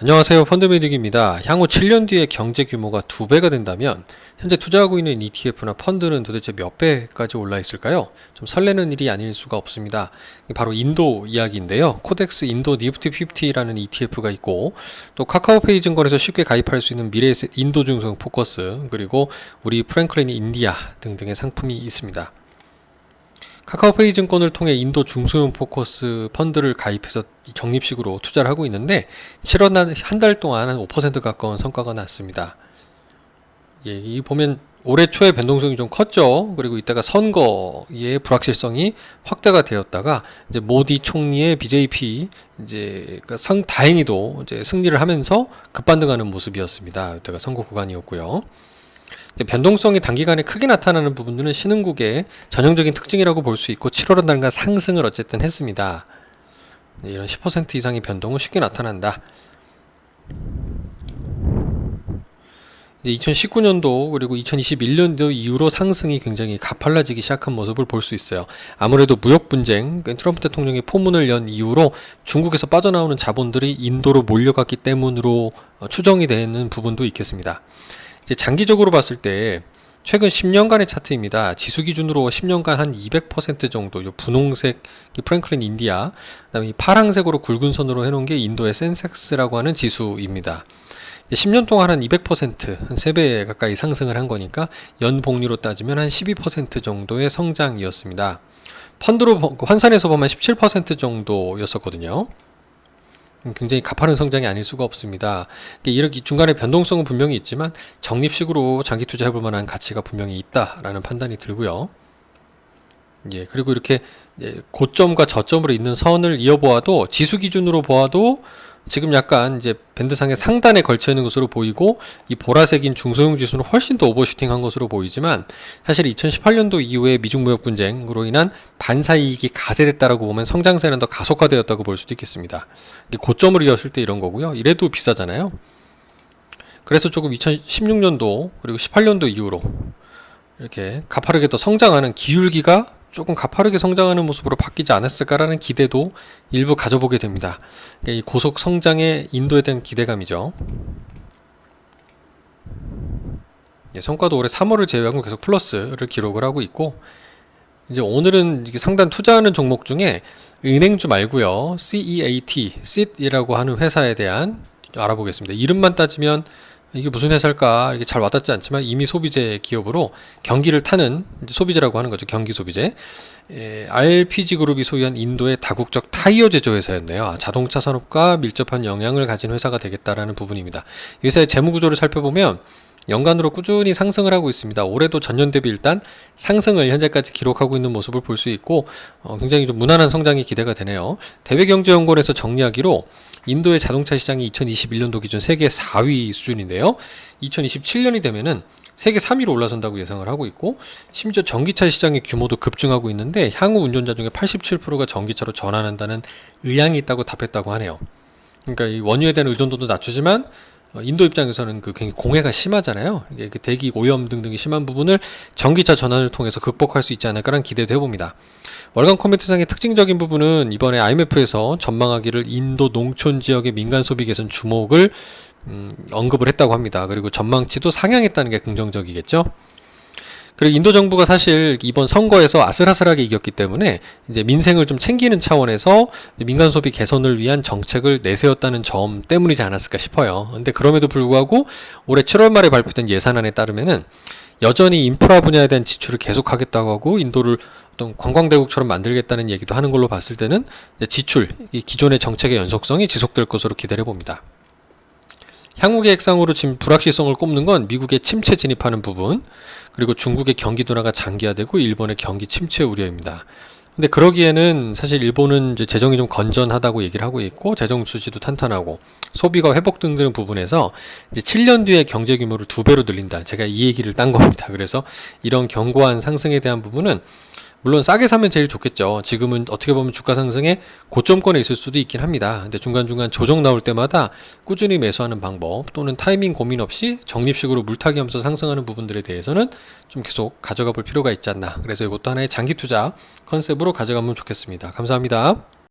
안녕하세요. 펀드메딕입니다. 향후 7년 뒤에 경제 규모가 두 배가 된다면 현재 투자하고 있는 ETF나 펀드는 도대체 몇 배까지 올라 있을까요? 좀 설레는 일이 아닐 수가 없습니다. 바로 인도 이야기인데요. 코덱스 인도 니프티 50라는 ETF가 있고 또 카카오페이 증권에서 쉽게 가입할 수 있는 미래 인도 중성 포커스 그리고 우리 프랭클린 인디아 등등의 상품이 있습니다. 카카오페이 증권을 통해 인도 중소형 포커스 펀드를 가입해서 적립식으로 투자를 하고 있는데 7월 한 달 동안 한 5% 가까운 성과가 났습니다. 예, 이 보면 올해 초에 변동성이 좀 컸죠. 그리고 이따가 선거의 불확실성이 확대가 되었다가 이제 모디 총리의 BJP 이제 그상 다행히도 이제 승리를 하면서 급반등하는 모습이었습니다. 이때가 선거 구간이었고요. 변동성이 단기간에 크게 나타나는 부분들은 신흥국의 전형적인 특징이라고 볼 수 있고 7월은 달간 상승을 어쨌든 했습니다. 네, 이런 10% 이상의 변동은 쉽게 나타난다. 이제 2019년도 그리고 2021년도 이후로 상승이 굉장히 가팔라지기 시작한 모습을 볼 수 있어요. 아무래도 무역 분쟁, 그 트럼프 대통령이 포문을 연 이후로 중국에서 빠져나오는 자본들이 인도로 몰려갔기 때문으로 어, 추정이 되는 부분도 있겠습니다. 이제 장기적으로 봤을 때 최근 10년간의 차트입니다. 지수 기준으로 10년간 한 200% 정도, 요 분홍색 이 프랭클린 인디아, 그다음에 이 파랑색으로 굵은 선으로 해놓은 게 인도의 센섹스라고 하는 지수입니다. 10년 동안 한 200%, 한 3배 가까이 상승을 한 거니까 연 복리로 따지면 한 12% 정도의 성장이었습니다. 펀드로 보- 환산해서 보면 17% 정도였었거든요. 음, 굉장히 가파른 성장이 아닐 수가 없습니다. 이렇게 중간에 변동성은 분명히 있지만 적립식으로 장기 투자해볼 만한 가치가 분명히 있다라는 판단이 들고요. 예, 그리고 이렇게 예, 고점과 저점으로 있는 선을 이어보아도 지수 기준으로 보아도 지금 약간 이제 밴드상의 상단에 걸쳐 있는 것으로 보이고 이 보라색인 중소형 지수는 훨씬 더 오버슈팅한 것으로 보이지만 사실 2018년도 이후에 미중 무역 분쟁으로 인한 반사 이익이 가세됐다라고 보면 성장세는 더 가속화되었다고 볼 수도 있겠습니다. 고점을 이었을 때 이런 거고요. 이래도 비싸잖아요. 그래서 조금 2016년도 그리고 18년도 이후로 이렇게 가파르게 더 성장하는 기울기가 조금 가파르게 성장하는 모습으로 바뀌지 않았을까라는 기대도 일부 가져보게 됩니다. 이 고속 성장의 인도에 대한 기대감이죠. 예, 성과도 올해 3월을 제외하고 계속 플러스를 기록을 하고 있고 이제 오늘은 상단 투자하는 종목 중에 은행주 말고요. CEAT, CIT이라고 하는 회사에 대한 알아보겠습니다. 이름만 따지면 이게 무슨 회사일까 이게 잘 와닿지 않지만 이미 소비재 기업으로 경기를 타는 소비재라고 하는 거죠. 경기 소비재. 에, RPG 그룹이 소유한 인도의 다국적 타이어 제조 회사였네요. 아, 자동차 산업과 밀접한 영향을 가진 회사가 되겠다라는 부분입니다. 이 회사의 재무 구조를 살펴보면 연간으로 꾸준히 상승을 하고 있습니다. 올해도 전년 대비 일단 상승을 현재까지 기록하고 있는 모습을 볼 수 있고 어, 굉장히 좀 무난한 성장이 기대가 되네요. 대외경제연구원에서 정리하기로 인도의 자동차 시장이 2021년도 기준 세계 4위 수준인데요. 2027년이 되면은 세계 3위로 올라선다고 예상을 하고 있고 심지어 전기차 시장의 규모도 급증하고 있는데 향후 운전자 중에 87%가 전기차로 전환한다는 의향이 있다고 답했다고 하네요. 그러니까 이 원유에 대한 의존도도 낮추지만 어, 인도 입장에서는 그 굉장히 공해가 심하잖아요. 이게 그 대기 오염 등등이 심한 부분을 전기차 전환을 통해서 극복할 수 있지 않을까라는 기대도 해봅니다. 월간 코멘트상의 특징적인 부분은 이번에 IMF에서 전망하기를 인도 농촌 지역의 민간 소비 개선 주목을 음, 언급을 했다고 합니다. 그리고 전망치도 상향했다는 게 긍정적이겠죠. 그리고 인도 정부가 사실 이번 선거에서 아슬아슬하게 이겼기 때문에 이제 민생을 좀 챙기는 차원에서 민간 소비 개선을 위한 정책을 내세웠다는 점 때문이지 않았을까 싶어요. 근데 그럼에도 불구하고 올해 7월 말에 발표된 예산안에 따르면은 여전히 인프라 분야에 대한 지출을 계속하겠다고 하고 인도를 어떤 관광대국처럼 만들겠다는 얘기도 하는 걸로 봤을 때는 지출, 이 기존의 정책의 연속성이 지속될 것으로 기대를 해봅니다. 향후 계획상으로 지금 불확실성을 꼽는 건 미국의 침체 진입하는 부분, 그리고 중국의 경기 둔화가 장기화되고 일본의 경기 침체 우려입니다. 근데 그러기에는 사실 일본은 이제 재정이 좀 건전하다고 얘기를 하고 있고 재정 수지도 탄탄하고 소비가 회복 등등 부분에서 이제 7년 뒤에 경제 규모를 두 배로 늘린다. 제가 이 얘기를 딴 겁니다. 그래서 이런 견고한 상승에 대한 부분은 물론 싸게 사면 제일 좋겠죠. 지금은 어떻게 보면 주가 상승에 고점권에 있을 수도 있긴 합니다. 근데 중간중간 조정 나올 때마다 꾸준히 매수하는 방법 또는 타이밍 고민 없이 적립식으로 물타기 하면서 상승하는 부분들에 대해서는 좀 계속 가져가 볼 필요가 있지 않나. 그래서 이것도 하나의 장기 투자 컨셉으로 가져가면 좋겠습니다. 감사합니다.